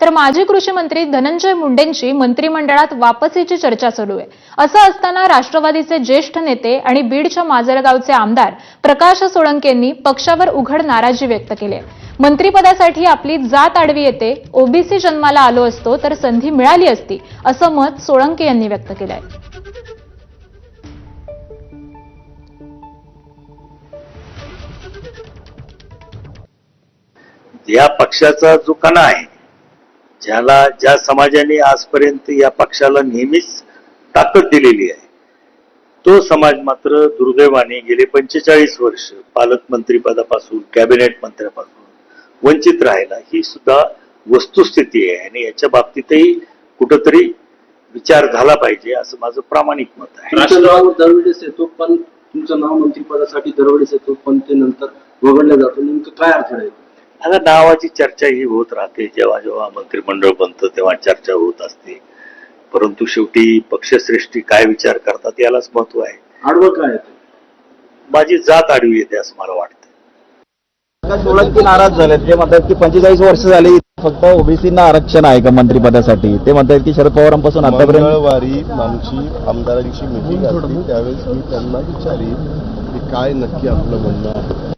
तर माजी कृषी मंत्री धनंजय मुंडेंची मंत्रिमंडळात वापसीची चर्चा सुरू आहे. असं असताना राष्ट्रवादीचे ज्येष्ठ नेते आणि बीडच्या माजलगावचे आमदार प्रकाश सोळंके यांनी पक्षावर उघड नाराजी व्यक्त केली आहे. मंत्रिपदासाठी आपली जात आडवी येते ओबीसी जन्माला आलो असतो तर संधी मिळाली असती असं मत सोळंके यांनी व्यक्त केलं आहे. या पक्षाचा जो कणा आहे ज्याला ज्या समाजाने आजपर्यंत या पक्षाला नेहमीच ताकद दिलेली आहे तो समाज मात्र दुर्दैवाने गेले पंचेचाळीस वर्ष पालकमंत्रीपदापासून कॅबिनेट मंत्र्यापासून वंचित राहिला. ही सुद्धा वस्तुस्थिती आहे आणि याच्या बाबतीतही कुठंतरी विचार झाला पाहिजे असं माझं प्रामाणिक मत आहे. नाव दरवेळेस येतो पण तुमचं नाव मंत्रिपदासाठी दरवेळेस येतो पण ते नंतर वगळलं जातं. नेमकं काय अर्थ आहे आता नावाची चर्चा ही होत राहते. जेव्हा जेव्हा मंत्रिमंडळ बनतं तेव्हा चर्चा होत असते. परंतु शेवटी पक्षश्रेष्ठी काय विचार करतात यालाच महत्त्व आहे. आडवं काय आहे? माझी जात आडवी येते असं मला वाटतं. सोळंकी नाराज झाले ते म्हणतात की पंचेचाळीस वर्ष झाली फक्त ओबीसीना आरक्षण आहे का मंत्रिपदासाठी? ते म्हणतात की शरद पवारांपासून आतापर्यंत मंगळवारी आमची आमदारांची मिटिंग असली त्यावेळेस मी त्यांना विचारीन की काय नक्की आपलं म्हणणं आहे.